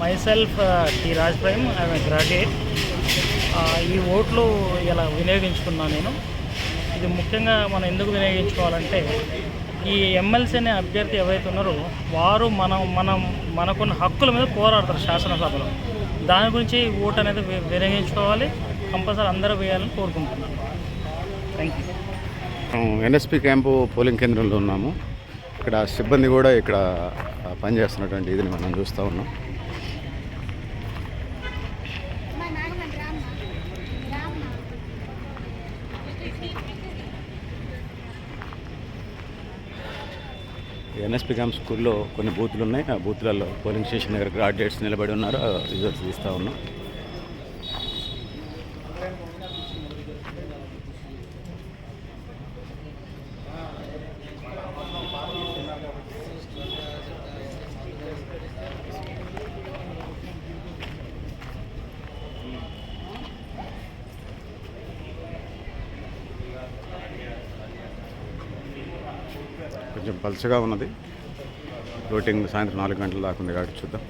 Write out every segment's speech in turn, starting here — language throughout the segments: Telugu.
Myself T Raj prime I am graduate ఈ ఓట్లు ఇలా వినియోగించుకున్నాను నేను. ఇది ముఖ్యంగా మనం ఎందుకు వినియోగించుకోవాలంటే ఈ ఎమ్మెల్సీ అనే అభ్యర్థి ఎవరైతే ఉన్నారో వారు మనం మనం మనకున్న హక్కుల మీద పోరాడతారు శాసనసభలో. దాని గురించి ఓటు అనేది వినియోగించుకోవాలి. కంపల్సరీ అందరూ వేయాలని కోరుకుంటున్నాను. Thank you NSP camp polling కేంద్రంలో ఉన్నాము. ఇక్కడ సిబ్బంది కూడా ఇక్కడ పనిచేస్తున్నటువంటి ఇదిని మనం చూస్తూ ఉన్నాం. ఎన్ఎస్పి క్యాంప్ స్కూల్లో కొన్ని బూతులు ఉన్నాయి ఆ బూత్లలో పోలింగ్ స్టేషన్ దగ్గర గ్రాడ్యుయేట్స్ నిలబడి ఉన్నారు. రిజల్ట్స్ తీస్తూ ఉన్నాం. కొంచెం పలుచగా ఉన్నది. ఓటింగ్ సాయంత్రం నాలుగు గంటల దాకా ఉంది కాబట్టి చూద్దాం.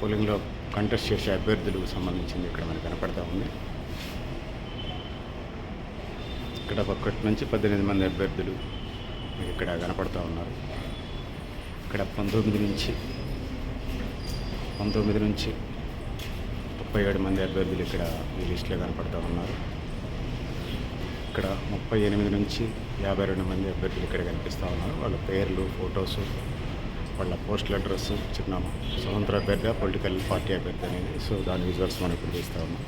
పోలింగ్లో కంటెస్ట్ చేసే అభ్యర్థులకు సంబంధించింది ఇక్కడ మనకు కనపడతా ఉంది. ఇక్కడ ఒక్కటి నుంచి పద్దెనిమిది మంది అభ్యర్థులు మీకు ఇక్కడ కనపడుతూ ఉన్నారు. ఇక్కడ పంతొమ్మిది నుంచి పంతొమ్మిది నుంచి ముప్పై ఏడు మంది అభ్యర్థులు ఇక్కడ ఈ లిస్టులో కనపడుతూ ఉన్నారు. ఇక్కడ ముప్పై ఎనిమిది నుంచి యాభై రెండు మంది అభ్యర్థులు ఇక్కడ కనిపిస్తూ ఉన్నారు. వాళ్ళ పేర్లు ఫొటోస్ వాళ్ళ పోస్టల్ అడ్రస్ చిరునామా స్వతంత్ర అభ్యర్థి పొలిటికల్ పార్టీ అభ్యర్థి అనేది. సో దాని విజువల్స్ మనం ఇప్పుడు తీస్తూ ఉన్నాం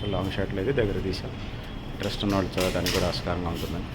సో లాంగ్ షాట్లు అయితే దగ్గర తీసాం ఇంట్రెస్ట్ ఉన్న వాళ్ళు చదవడానికి కూడా ఆస్కారంగా ఉంటుందని.